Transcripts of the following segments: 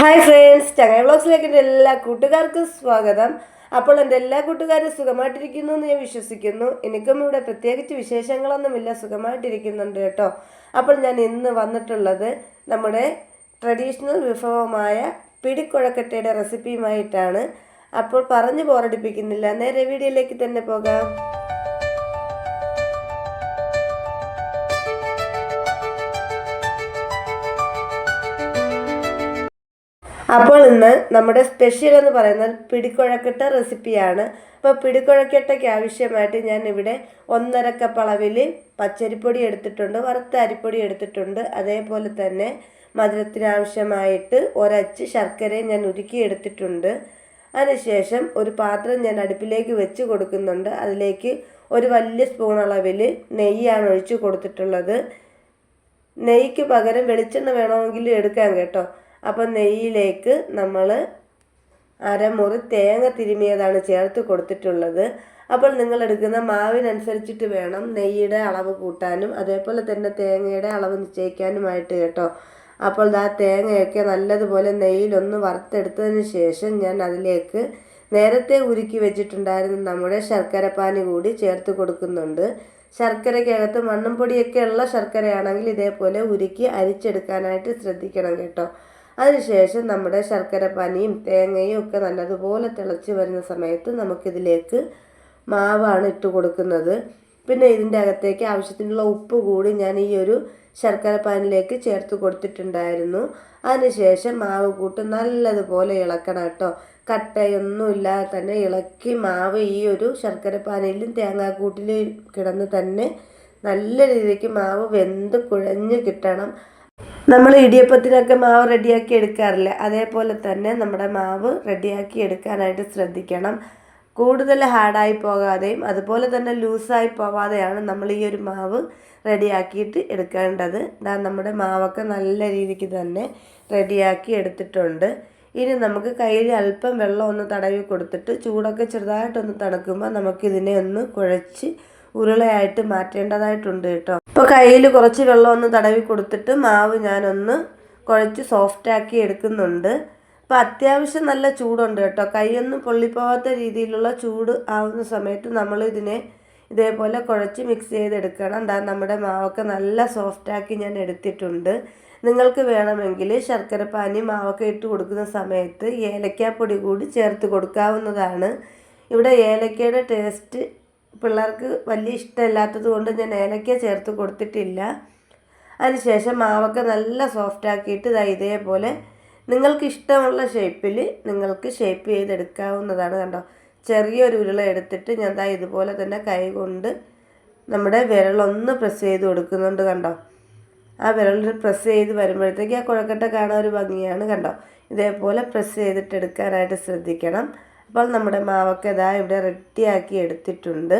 Hi friends ചങ്ങായി വ്ളോഗ്സിലേക്ക് എന്റെ എല്ലാ കൂട്ടുകാർക്കും സ്വാഗതം. അപ്പോൾ എന്റെ എല്ലാ കൂട്ടുകാരും സുഖമായിട്ടിരിക്കുന്നു എന്ന് ഞാൻ വിശ്വസിക്കുന്നു. എനിക്കും ഇവിടെ പ്രത്യേകിച്ച് വിശേഷങ്ങളൊന്നുമില്ല സുഖമായിട്ടിരിക്കുന്നുണ്ട് കേട്ടോ. അപ്പോൾ ഞാൻ ഇന്ന് വന്നിട്ടുള്ളത് നമ്മുടെ ട്രഡീഷണൽ വിഭവമായ പിടിക്കുഴക്കട്ടയുടെ റെസിപ്പിയുമായിട്ടാണ് അപ്പോൾ പറഞ്ഞ് ബോറടിപ്പിക്കുന്നില്ല നേരെ വീഡിയോയിലേക്ക് തന്നെ പോകാം. അപ്പോൾ ഇന്ന് നമ്മുടെ സ്പെഷ്യൽ എന്ന് പറയുന്നത് പിടിക്കുഴക്കട്ട റെസിപ്പിയാണ് അപ്പോൾ പിടിക്കുഴക്കട്ടയ്ക്ക് ആവശ്യമായിട്ട് ഞാൻ ഇവിടെ ഒന്നര കപ്പ് അളവിൽ പച്ചരിപ്പൊടി എടുത്തിട്ടുണ്ട് വറുത്ത അരിപ്പൊടി എടുത്തിട്ടുണ്ട്. അതേപോലെ തന്നെ മധുരത്തിന് ആവശ്യമായിട്ട് ഒരച്ച് ശർക്കരയും ഞാൻ ഉരുക്കി എടുത്തിട്ടുണ്ട്. അതിനുശേഷം ഒരു പാത്രം ഞാൻ അടുപ്പിലേക്ക് വെച്ച് കൊടുക്കുന്നുണ്ട്. അതിലേക്ക് ഒരു വലിയ സ്പൂൺ അളവിൽ നെയ്യാണ് ഒഴിച്ച് കൊടുത്തിട്ടുള്ളത്. നെയ്ക്ക് പകരം വെളിച്ചെണ്ണ വേണമെങ്കിൽ എടുക്കാം കേട്ടോ. അപ്പം നെയ്യിലേക്ക് നമ്മൾ അരമുറി തേങ്ങ തിരുമിയതാണ് ചേർത്ത് കൊടുത്തിട്ടുള്ളത്. അപ്പോൾ നിങ്ങൾ എടുക്കുന്ന മാവിനനുസരിച്ചിട്ട് വേണം നെയ്യുടെ അളവ് കൂട്ടാനും അതേപോലെ തന്നെ തേങ്ങയുടെ അളവ് നിശ്ചയിക്കാനുമായിട്ട് കേട്ടോ. അപ്പോൾ ആ തേങ്ങയൊക്കെ നല്ലതുപോലെ നെയ്യിലൊന്ന് വറുത്തെടുത്തതിന് ശേഷം ഞാൻ അതിലേക്ക് നേരത്തെ ഉരുക്കി വെച്ചിട്ടുണ്ടായിരുന്ന നമ്മുടെ ശർക്കരപ്പാനി കൂടി ചേർത്ത് കൊടുക്കുന്നുണ്ട്. ശർക്കരയ്ക്കകത്ത് മണ്ണും പൊടിയൊക്കെ ഉള്ള ശർക്കരയാണെങ്കിൽ ഇതേപോലെ ഉരുക്കി അരിച്ചെടുക്കാനായിട്ട് ശ്രദ്ധിക്കണം കേട്ടോ. അതിനുശേഷം നമ്മുടെ ശർക്കര പനിയും തേങ്ങയും ഒക്കെ നല്ലതുപോലെ തിളച്ച് വരുന്ന സമയത്ത് നമുക്കിതിലേക്ക് മാവാണ് ഇട്ട് കൊടുക്കുന്നത്. പിന്നെ ഇതിന്റെ അകത്തേക്ക് ആവശ്യത്തിനുള്ള ഉപ്പ് കൂടി ഞാൻ ഈ ഒരു ശർക്കര പാനിലേക്ക് ചേർത്ത് കൊടുത്തിട്ടുണ്ടായിരുന്നു. അതിനുശേഷം മാവ് കൂട്ട് നല്ലതുപോലെ ഇളക്കണം കേട്ടോ. കട്ടയൊന്നുമില്ലാതെ തന്നെ ഇളക്കി മാവ് ഈ ഒരു ശർക്കര പാനിയിലും തേങ്ങാക്കൂട്ടിലും കിടന്ന് തന്നെ നല്ല രീതിക്ക് മാവ് വെന്ത് കുഴഞ്ഞ് കിട്ടണം. നമ്മൾ ഇടിയപ്പത്തിനൊക്കെ മാവ് റെഡിയാക്കി എടുക്കാറില്ല. അതേപോലെ തന്നെ നമ്മുടെ മാവ് റെഡിയാക്കി എടുക്കാനായിട്ട് ശ്രദ്ധിക്കണം. കൂടുതൽ ഹാർഡായി പോകാതെയും അതുപോലെ തന്നെ ലൂസായി പോവാതെയാണ് നമ്മൾ ഈ ഒരു മാവ് റെഡിയാക്കിയിട്ട് എടുക്കേണ്ടത്. ഇതാ നമ്മുടെ മാവൊക്കെ നല്ല രീതിക്ക് തന്നെ റെഡിയാക്കി എടുത്തിട്ടുണ്ട്. ഇനി നമുക്ക് കയ്യിൽ അല്പം വെള്ളം ഒന്ന് തടവി കൊടുത്തിട്ട് ചൂടൊക്കെ ചെറുതായിട്ടൊന്ന് തണുക്കുമ്പോൾ നമുക്കിതിനെ ഒന്ന് കുഴച്ച് ഉരുളയായിട്ട് മാറ്റേണ്ടതായിട്ടുണ്ട് കേട്ടോ. ഇപ്പോൾ കയ്യിൽ കുറച്ച് വെള്ളം ഒന്ന് തടവി കൊടുത്തിട്ട് മാവ് ഞാനൊന്ന് കുഴച്ച് സോഫ്റ്റാക്കി എടുക്കുന്നുണ്ട്. അപ്പോൾ അത്യാവശ്യം നല്ല ചൂടുണ്ട് കേട്ടോ. കൈയൊന്നും പൊള്ളിപ്പോവാത്ത രീതിയിലുള്ള ചൂട് ആവുന്ന സമയത്ത് നമ്മൾ ഇതിനെ ഇതേപോലെ കുഴച്ച് മിക്സ് ചെയ്തെടുക്കണം. എന്താ നമ്മുടെ മാവൊക്കെ നല്ല സോഫ്റ്റാക്കി ഞാൻ എടുത്തിട്ടുണ്ട്. നിങ്ങൾക്ക് വേണമെങ്കിൽ ശർക്കരപ്പാനി മാവൊക്കെ ഇട്ട് കൊടുക്കുന്ന സമയത്ത് ഏലക്കാപ്പൊടി കൂടി ചേർത്ത് കൊടുക്കാവുന്നതാണ്. ഇവിടെ ഏലക്കയുടെ ടേസ്റ്റ് പിള്ളേർക്ക് വലിയ ഇഷ്ടമില്ലാത്തത് കൊണ്ട് ഞാൻ ഏലക്ക ചേർത്ത് കൊടുത്തിട്ടില്ല. അതിനുശേഷം മാവൊക്കെ നല്ല സോഫ്റ്റ് ആക്കിയിട്ട് ഇതാ ഇതേപോലെ നിങ്ങൾക്ക് ഇഷ്ടമുള്ള ഷേപ്പിൽ നിങ്ങൾക്ക് ഷേപ്പ് ചെയ്തെടുക്കാവുന്നതാണ് കണ്ടോ. ചെറിയൊരു ഉരുള എടുത്തിട്ട് ഞാൻ ദാ ഇതുപോലെ തന്നെ കൈ കൊണ്ട് നമ്മുടെ വിരളൊന്ന് പ്രസ് ചെയ്ത് കൊടുക്കുന്നുണ്ട് കണ്ടോ. ആ വിരൽ പ്രസ് ചെയ്ത് വരുമ്പോഴത്തേക്ക് ആ കുഴക്കട്ട കാണാൻ ഒരു ഭംഗിയാണ് കണ്ടോ. ഇതേപോലെ പ്രസ് ചെയ്തിട്ട് എടുക്കാനായിട്ട് ശ്രദ്ധിക്കണം. അപ്പോൾ നമ്മുടെ മാവൊക്കെ ഇതാ ഇവിടെ റെഡിയാക്കി എടുത്തിട്ടുണ്ട്.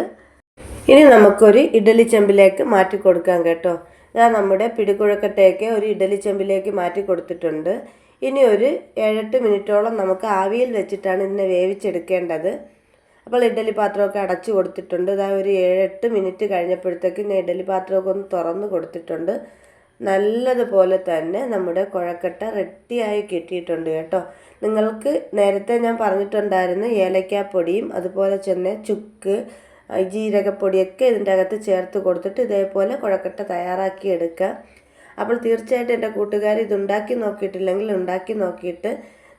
ഇനി നമുക്കൊരു ഇഡലി ചെമ്പിലേക്ക് മാറ്റി കൊടുക്കാം കേട്ടോ. ഞാൻ നമ്മുടെ പിടികുഴക്കട്ടയൊക്കെ ഒരു ഇഡലി ചെമ്പിലേക്ക് മാറ്റി കൊടുത്തിട്ടുണ്ട്. ഇനി ഒരു ഏഴെട്ട് മിനിറ്റോളം നമുക്ക് ആവിയിൽ വെച്ചിട്ടാണ് ഇതിനെ വേവിച്ചെടുക്കേണ്ടത്. അപ്പോൾ ഇഡലി പാത്രമൊക്കെ അടച്ചു കൊടുത്തിട്ടുണ്ട്. ഇതാ ഒരു ഏഴെട്ട് മിനിറ്റ് കഴിഞ്ഞപ്പോഴത്തേക്കും ഇഡലി പാത്രമൊക്കെ ഒന്ന് തുറന്ന് കൊടുത്തിട്ടുണ്ട്. നല്ലതുപോലെ തന്നെ നമ്മുടെ കുഴക്കട്ട റെഡിയായി കിട്ടിയിട്ടുണ്ട് കേട്ടോ. നിങ്ങൾക്ക് നേരത്തെ ഞാൻ പറഞ്ഞിട്ടുണ്ടായിരുന്നു ഏലക്കാപ്പൊടിയും അതുപോലെ തന്നെ ചുക്ക് ജീരകപ്പൊടിയൊക്കെ ഇതിന്റെ അകത്ത് ചേർത്ത് കൊടുത്തിട്ട് ഇതേപോലെ കുഴക്കട്ട തയ്യാറാക്കി എടുക്കുക. അപ്പോൾ തീർച്ചയായിട്ടും എന്റെ കൂട്ടുകാർ ഇതുണ്ടാക്കി നോക്കിയിട്ടില്ലെങ്കിൽ ഉണ്ടാക്കി നോക്കിയിട്ട്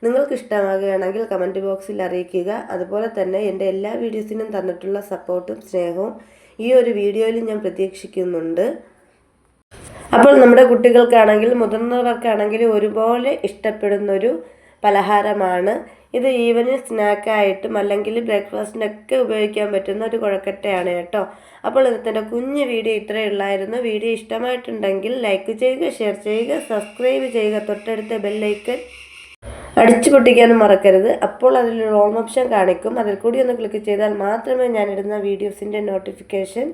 നിങ്ങൾക്ക് ഇഷ്ടമാകുകയാണെങ്കിൽ കമന്റ് ബോക്സിൽ അറിയിക്കുക. അതുപോലെ തന്നെ എന്റെ എല്ലാ വീഡിയോസിനും തന്നിട്ടുള്ള സപ്പോർട്ടും സ്നേഹവും ഈ ഒരു വീഡിയോയിൽ ഞാൻ പ്രതീക്ഷിക്കുന്നുണ്ട്. അപ്പോൾ നമ്മുടെ കുട്ടികൾക്കാണെങ്കിലും മുതിർന്നവർക്കാണെങ്കിലും ഒരുപോലെ ഇഷ്ടപ്പെടുന്നൊരു പലഹാരമാണ്. ഇത് ഈവനിങ് സ്നാക്കായിട്ടും അല്ലെങ്കിൽ ബ്രേക്ക്ഫാസ്റ്റിനൊക്കെ ഉപയോഗിക്കാൻ പറ്റുന്ന ഒരു കുഴക്കട്ടയാണ് കേട്ടോ. അപ്പോൾ ഇന്നത്തെ കുഞ്ഞ് വീഡിയോ ഇത്രയേ ഉള്ളായിരുന്നു. വീഡിയോ ഇഷ്ടമായിട്ടുണ്ടെങ്കിൽ ലൈക്ക് ചെയ്യുക ഷെയർ ചെയ്യുക സബ്സ്ക്രൈബ് ചെയ്യുക തൊട്ടടുത്ത ബെല്ലൈക്കൻ അടിച്ചു പൊട്ടിക്കാനും മറക്കരുത്. അപ്പോൾ അതിലൊരു ഓൺ ഓപ്ഷൻ കാണിക്കും. അതിൽ കൂടി ഒന്ന് ക്ലിക്ക് ചെയ്താൽ മാത്രമേ ഞാനിടുന്ന വീഡിയോസിന്റെ നോട്ടിഫിക്കേഷൻ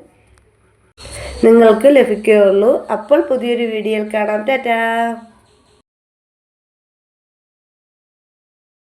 നിങ്ങൾക്ക് ലഭിക്കുകയുള്ളൂ. അപ്പോൾ പുതിയൊരു വീഡിയോയിൽ കാണാം. ടാറ്റാ.